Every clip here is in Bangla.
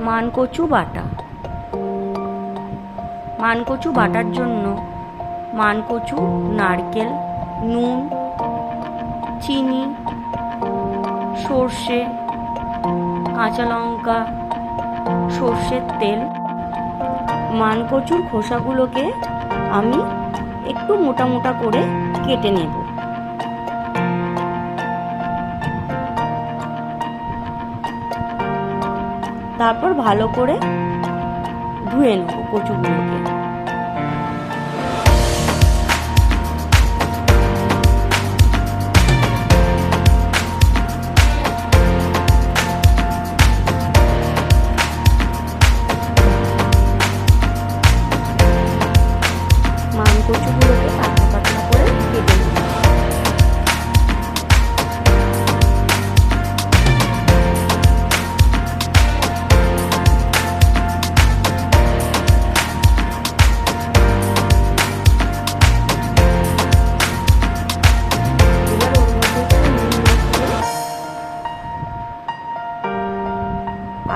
মানকচু বাটা। মানকচু বাটার জন্য মানকচু, নারকেল, নুন, চিনি, সর্ষে, কাঁচা লঙ্কা, সর্ষের তেল। মানকচুর খোসাগুলোকে আমি একটু মোটা মোটা করে কেটে নেব। তারপর ভালো করে ধুয়ে নেব কচুগুলোকে।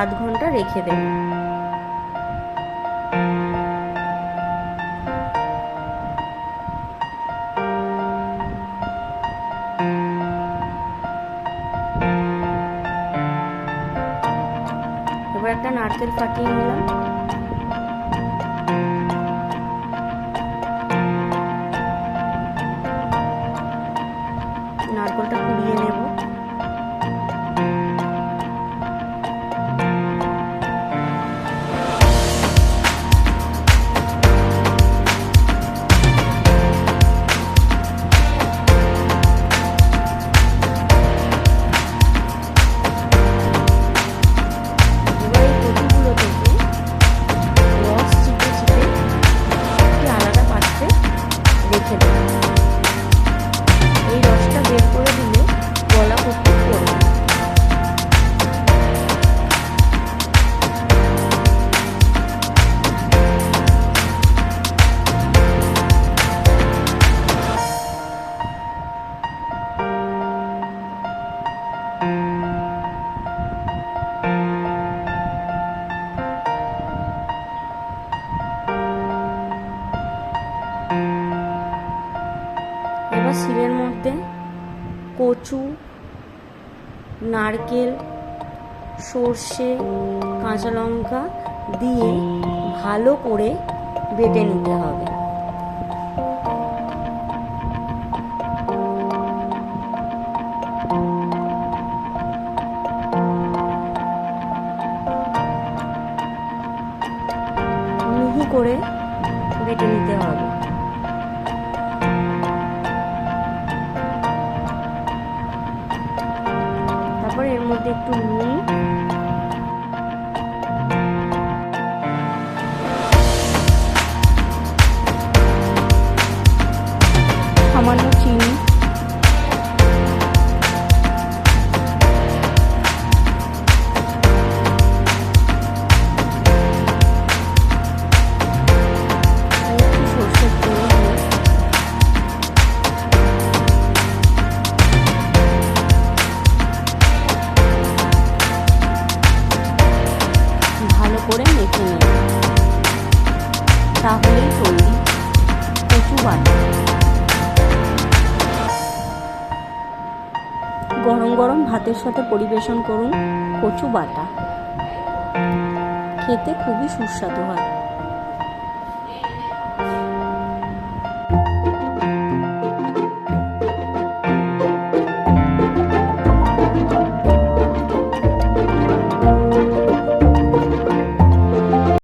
আধ ঘণ্টা রেখে দেব। এবার একটা নারকেল ফাটিয়ে নিলাম। নারকেলটা কুড়িয়ে শিলের মধ্যে কচু, নারকেল, সর্ষে, কাঁচা লঙ্কা দিয়ে ভালো করে বেটে নিতে হবে। মিহি করে বেটে নিতে হবে। তারপর একটু নিয়ে সামান্য করে মেখে নিন তাহলেই তৈরি কচু বাটা গরম গরম ভাতের সাথে পরিবেশন করুন কচু বাটা। খেতে খুবই সুস্বাদু হয়।